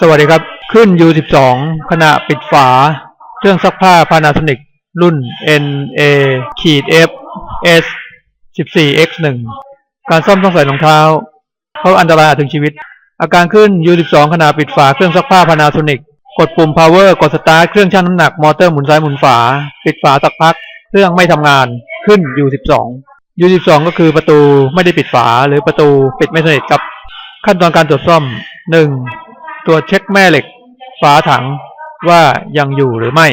สวัสดีครับ ขึ้น U12 ขณะปิดฝา เครื่องซักผ้า Panasonic รุ่น NA ขีด F S 14 X 1การซ่อมต้องใส่รองเท้า เพราะอันตรายอาจถึงชีวิต อาการขึ้น U12 ขณะปิดฝา เครื่องซักผ้า Panasonic กดปุ่ม power กดสตาร์ทเครื่องชั่งน้ำหนัก มอเตอร์หมุนซ้ายหมุนขวาปิดฝาสักพัก เครื่องไม่ทำงาน ขึ้น U12 U12 ก็คือประตูไม่ได้ปิดฝา หรือประตูปิดไม่สนิทครับ ขั้นตอนการตรวจซ่อม 1. ตรวจเช็คแม่เหล็ก ฝาถังว่ายังอยู่หรือไม่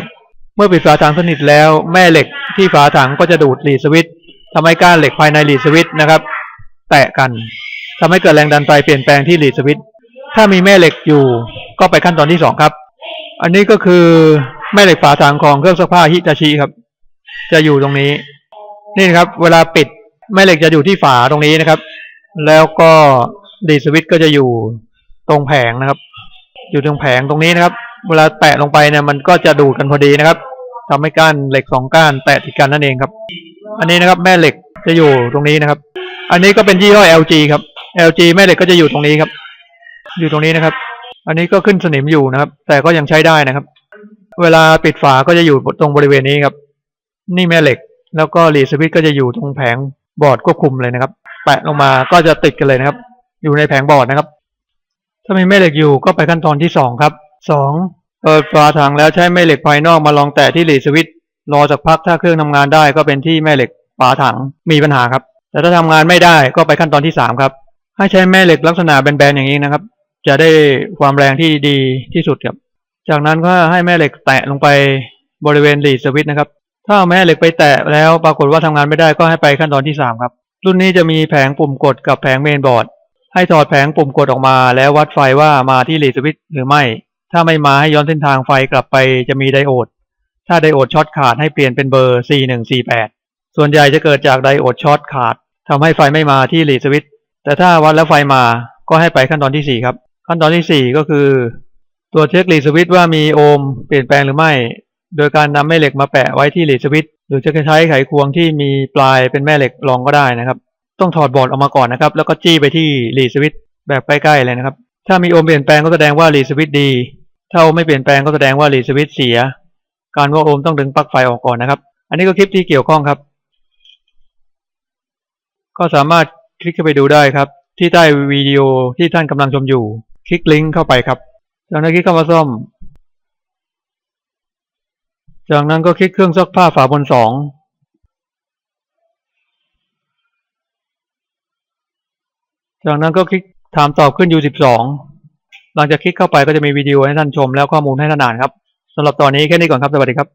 เมื่อปิดฝาถังสนิทแล้วแม่เหล็กที่ฝาถังก็จะดูดลีสวิตช์ทำให้ก้านเหล็กภายในลีสวิตนะครับ แตะกันทำให้เกิดแรงดันไฟเปลี่ยนแปลงที่ลีสวิตถ้ามีแม่เหล็กอยู่ก็ไปขั้นตอนที่สองครับ อันนี้ก็คือแม่เหล็กฝาถังของเครื่องซักผ้าฮิตาชิครับ จะอยู่ตรงนี้ นี่นะครับ เวลาปิดแม่เหล็กจะอยู่ที่ฝาตรงนี้นะครับ แล้วก็ลีสวิตก็จะอยู่ตรงแผงนะครับ อยู่ตรงแผงตรงนี้นะครับ เวลาแตะลงไปเนี่ยมันก็จะดูดกันพอดีนะครับทำให้ก้านเหล็กสองก้านแตะติดกันนั่นเองครับ อันนี้นะครับแม่เหล็กจะอยู่ตรงนี้นะครับ อันนี้ก็เป็นยี่ห้อ LG ครับ LG แม่เหล็กก็จะอยู่ตรงนี้ครับ อยู่ตรงนี้นะครับ อันนี้ก็ขึ้นสนิมอยู่นะครับ แต่ก็ยังใช้ได้นะครับ เวลาปิดฝาก็จะอยู่ตรงบริเวณนี้ครับ นี่แม่เหล็ก แล้วก็ลีสวิตก็จะอยู่ตรงแผงบอร์ดควบคุมเลยนะครับ แปะลงมาก็จะติดกันเลยนะครับ อยู่ในแผงบอร์ดนะครับ ถ้ามีแม่เหล็กอยู่ก็ไปขั้นตอนที่สองครับสองเปิดฝาถังแล้วใช้แม่เหล็กภายนอกมาลองแตะที่ลีดสวิตช์รอสักพักถ้าเครื่องทำงานได้ก็เป็นที่แม่เหล็กฝาถังมีปัญหาครับ แต่ถ้าทำงานไม่ได้ก็ไปขั้นตอนที่สามครับให้ใช้แม่เหล็กลักษณะแบนๆอย่างนี้นะครับ จะได้ความแรงที่ดีที่สุดครับ จากนั้นก็ให้แม่เหล็กแตะลงไปบริเวณลีดสวิตช์นะครับ ถ้าเอาแม่เหล็กไปแตะแล้วปรากฏว่าทำงานไม่ได้ก็ให้ไปขั้นตอนที่สามครับ รุ่นนี้จะมีแผงปุ่มกดกับแผงเมนบอร์ด ให้ถอดแผงปุ่มกดออกมาแล้ววัดไฟว่ามาที่ลีสวิตหรือไม่ ถ้าไม่มาให้ย้อนเส้นทางไฟกลับไปจะมีไดโอด ถ้าไดโอดช็อตขาดให้เปลี่ยนเป็นเบอร์ 4148 ส่วนใหญ่จะเกิดจากไดโอดช็อตขาดทำให้ไฟไม่มาที่ลีสวิตแต่ถ้าวัดแล้วไฟมาก็ให้ไปขั้นตอนที่ 4 ครับ ขั้นตอนทีสี่4 ก็คือตรวจเช็คลีสวิตว่ามีโอห์มเปลี่ยนแปลงหรือไม่ โดยการนำแม่เหล็กมาแปะไว้ที่ลีสวิตหรือจะใช้ไขควงที่มีปลายเป็นแม่เหล็กรองก็ได้นะครับ ต้องถอดบอร์ดออกมาก่อนนะครับ แล้วก็จี้ไปที่ลีสวิตแบบใกล้ๆเลยนะครับ ถ้ามีโอห์มเปลี่ยนแปลงก็แสดงว่าลีสวิตดี ถ้าโอห์มไม่เปลี่ยนแปลงก็แสดงว่าลีสวิตเสีย การว่าโอห์มต้องดึงปลั๊กไฟออกก่อนนะครับ อันนี้ก็คลิปที่เกี่ยวข้องครับ ก็สามารถคลิกเข้าไปดูได้ครับ ที่ใต้วิดีโอที่ท่านกำลังชมอยู่ คลิกลิงก์เข้าไปครับ จากนั้นคลิกเข้ามาซ่อม จากนั้นก็คลิกเครื่องซักผ้าฝาบนสอง จากนั้นก็คลิกถามตอบขึ้น U12 หลังจากคลิกเข้าไปก็จะมีวิดีโอให้ท่านชมแล้วข้อมูลให้ท่านอ่านครับสำหรับตอนนี้แค่นี้ก่อนครับ สวัสดีครับ